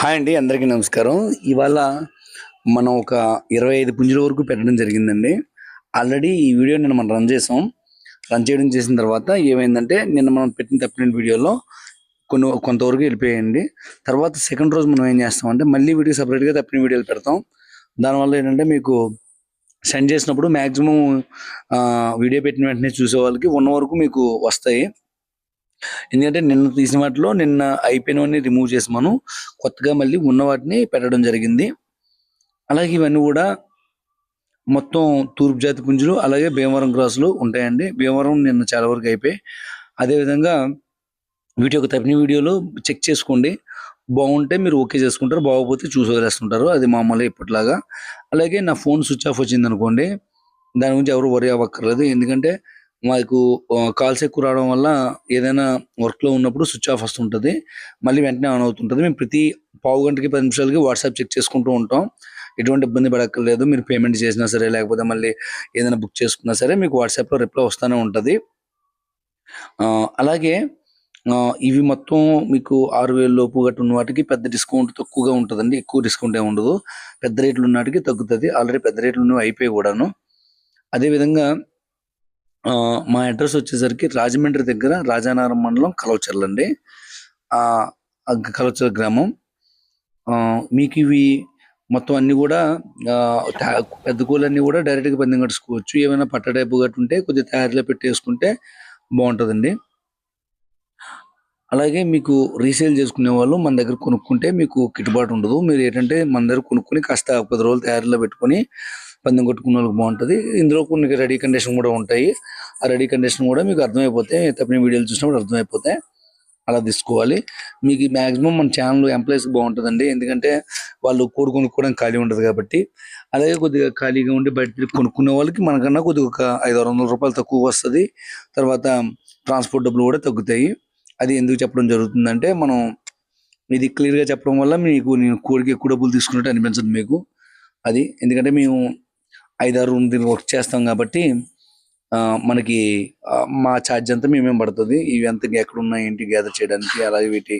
Hi అండి అందరికీ నమస్కారం. ఇవాళ మనం ఒక ఇరవై ఐదు పుంజుల వరకు పెట్టడం జరిగిందండి. ఆల్రెడీ ఈ వీడియో నిన్న మనం రన్ చేసాం. రన్ చేయడం చేసిన తర్వాత ఏమైందంటే నిన్న మనం పెట్టిన తప్పిన వీడియోలో కొన్ని కొంతవరకు వెళ్ళిపోయాయండి. తర్వాత సెకండ్ రోజు మనం ఏం చేస్తామంటే మళ్ళీ వీడియో సపరేట్గా తప్పిన వీడియోలు పెడతాం. దానివల్ల ఏంటంటే మీకు సెండ్ చేసినప్పుడు మ్యాక్సిమం వీడియో పెట్టిన వెంటనే చూసే వాళ్ళకి ఉన్న వరకు మీకు వస్తాయి. ఎందుకంటే నిన్న తీసిన వాటిలో నిన్న అయిపోయినవన్నీ రిమూవ్ చేసి మనం కొత్తగా మళ్ళీ ఉన్న వాటిని పెట్టడం జరిగింది. అలాగే ఇవన్నీ కూడా మొత్తం తూర్పు జాతి పుంజులు అలాగే భీమవరం క్రాసులు ఉంటాయండి. భీమవరం నిన్న చాలా వరకు అయిపోయి అదేవిధంగా వీటి యొక్క తప్పిన వీడియోలు చెక్ చేసుకోండి. బాగుంటే మీరు ఓకే చేసుకుంటారు బాగోపోతే చూసి వదిలేస్తుంటారు. అది మామూలు ఇప్పటిలాగా. అలాగే నా ఫోన్ స్విచ్ ఆఫ్ వచ్చింది అనుకోండి దాని గురించి ఎవరు వరి అవ్వక్కర్లేదు. ఎందుకంటే మాకు కాల్స్ ఎక్కువ రావడం వల్ల ఏదైనా వర్క్లో ఉన్నప్పుడు స్విచ్ ఆఫ్ వస్తుంటుంది. మళ్ళీ వెంటనే ఆన్ అవుతుంటుంది. మేము ప్రతి పావు గంటకి పది నిమిషాలకి వాట్సాప్ చెక్ చేసుకుంటూ ఉంటాం. ఎటువంటి ఇబ్బంది పడక్కర్లేదు. మీరు పేమెంట్ చేసినా సరే లేకపోతే మళ్ళీ ఏదైనా బుక్ చేసుకున్నా సరే మీకు వాట్సాప్లో రిప్లై వస్తూనే ఉంటుంది. అలాగే ఇవి మొత్తం మీకు ఆరు వేల లోపు గట్టు ఉన్న వాటికి పెద్ద డిస్కౌంట్ తక్కువగా ఉంటుందండి. ఎక్కువ డిస్కౌంట్ ఏమి ఉండదు. పెద్ద రేట్లు ఉన్న వాటికి తగ్గుతుంది. ఆల్రెడీ పెద్ద రేట్లు ఉన్నవి అయిపోయి కూడాను. అదేవిధంగా మా అడ్రస్ వచ్చేసరికి రాజమండ్రి దగ్గర రాజానగరం మండలం కలవచర్ల అండి. కలవచర్ల గ్రామం. మీకు ఇవి మొత్తం అన్ని కూడా పెద్ద కూలన్నీ కూడా డైరెక్ట్గా పందెం కట్టుకోవచ్చు. ఏమైనా పట్ట టైపు గట్టు ఉంటే కొద్దిగా తయారీలో పెట్టేసుకుంటే బాగుంటుందండి. అలాగే మీకు రీసేల్ చేసుకునే వాళ్ళు మన దగ్గర కొనుక్కుంటే మీకు గిట్టుబాటు ఉండదు. మీరు ఏంటంటే మన దగ్గర కొనుక్కొని కాస్త పది రోజులు తయారీలో పెట్టుకొని పందెం కొట్టుకున్న వాళ్ళకి బాగుంటుంది. ఇందులో కొన్ని రెడీ కండిషన్ కూడా ఉంటాయి. ఆ రెడీ కండిషన్ కూడా మీకు అర్థమైపోతే తప్పిన వీడియోలు చూసినప్పుడు అర్థమైపోతాయి అలా తీసుకోవాలి. మీకు మ్యాక్సిమం మన ఛానల్ ఎంప్లాయీస్కి బాగుంటుందండి. ఎందుకంటే వాళ్ళు కోడి కొనుక్కోవడానికి ఖాళీ ఉంటుంది కాబట్టి. అలాగే కొద్దిగా ఖాళీగా ఉండి బయట కొనుక్కునే వాళ్ళకి మనకన్నా కొద్దిగా ఒక ఐదు ఆరు వందల రూపాయలు తక్కువ వస్తుంది. తర్వాత ట్రాన్స్పోర్ట్ డబ్బులు కూడా తగ్గుతాయి. అది ఎందుకు చెప్పడం జరుగుతుందంటే మనం ఇది క్లియర్గా చెప్పడం వల్ల మీకు నేను కోడికి ఎక్కువ డబ్బులు తీసుకున్నట్టు అనిపించదు మీకు. అది ఎందుకంటే మేము ఐదారు ఆరు దీన్ని వర్క్ చేస్తాం కాబట్టి మనకి మా ఛార్జ్ అంతా మేమేం పడుతుంది. ఇవి అంత ఎక్కడ ఉన్నాయి ఏంటి గ్యాదర్ చేయడానికి అలాగే వీటి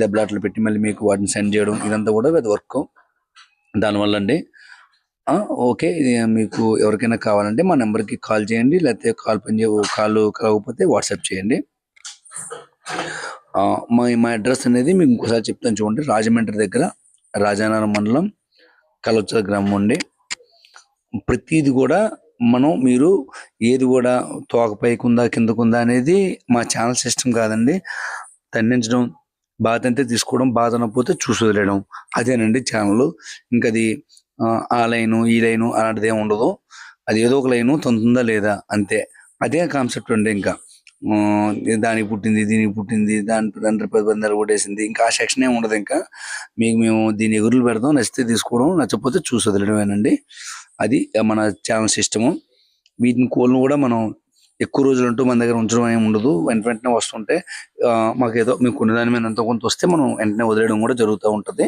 దెబ్బలాట్లు పెట్టి మళ్ళీ మీకు వాటిని సెండ్ చేయడం ఇదంతా కూడా అది వర్క్ దానివల్ల అండి ఓకే మీకు ఎవరికైనా కావాలంటే మా నెంబర్కి కాల్ చేయండి లేకపోతే కాల్ పని కాల్ కలవకపోతే వాట్సాప్ చేయండి. మా మా అడ్రస్ అనేది మీకు ఇంకోసారి చెప్తాను చూడండి రాజమండ్రి దగ్గర రాజానగరం మండలం కలవచ్చల గ్రామం అండి. ప్రతిది కూడా మనం మీరు ఏది కూడా తోకపైకుందా పైకి కిందకు ఉందా అనేది మా ఛానల్ సిస్టమ్ కాదండి. తన్నించడం బాధ అంతే తీసుకోవడం బాధ అనకపోతే చూసి వదిలేయడం. అదేనండి ఛానల్. ఇంకా అది ఆ, లైను ఈ లైను అలాంటిది ఏమి ఉండదు. అది ఏదో ఒక లైను తొంతుందా లేదా అంతే. అదే కాన్సెప్ట్ అండి ఇంకా. దానికి పుట్టింది దీనికి పుట్టింది దాని తండ్రి పది పందాలు కొట్టేసింది. ఇంకా ఆ సెక్షన్ ఏమి ఉండదు ఇంకా. మీకు మేము దీని ఎగురులు పెడతాం నచ్చితే తీసుకోవడం నచ్చకపోతే చూసి వదిలేయడమేనండి అది మన ఛానల్ సిస్టము వీటిని కోళ్ళను కూడా మనం ఎక్కువ రోజులు అంటూ మన దగ్గర ఉంచడం ఏమి ఉండదు. వెంట వెంటనే వస్తుంటే మాకు ఏదో మేము కొన్ని దాని మీద ఎంతో కొంత వస్తే మనం వెంటనే వదిలేయడం కూడా జరుగుతూ ఉంటుంది.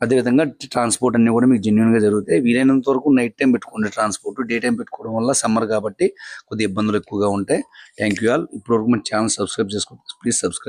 అదేవిధంగా ట్రాన్స్పోర్ట్ అన్ని కూడా మీకు జెన్యున్గా జరుగుతాయి. వీలైనంత వరకు నైట్ టైం పెట్టుకోండి ట్రాన్స్పోర్ట్ డే టైం పెట్టుకోవడం వల్ల సమ్మర్ కాబట్టి కొద్దిగా ఇబ్బందులు ఎక్కువగా ఉంటాయి. థ్యాంక్ యూ ఆల్ ఇప్పటివరకు మన ఛానల్ సబ్స్క్రైబ్ చేసుకోండి ప్లీజ్ సబ్స్క్రైబ్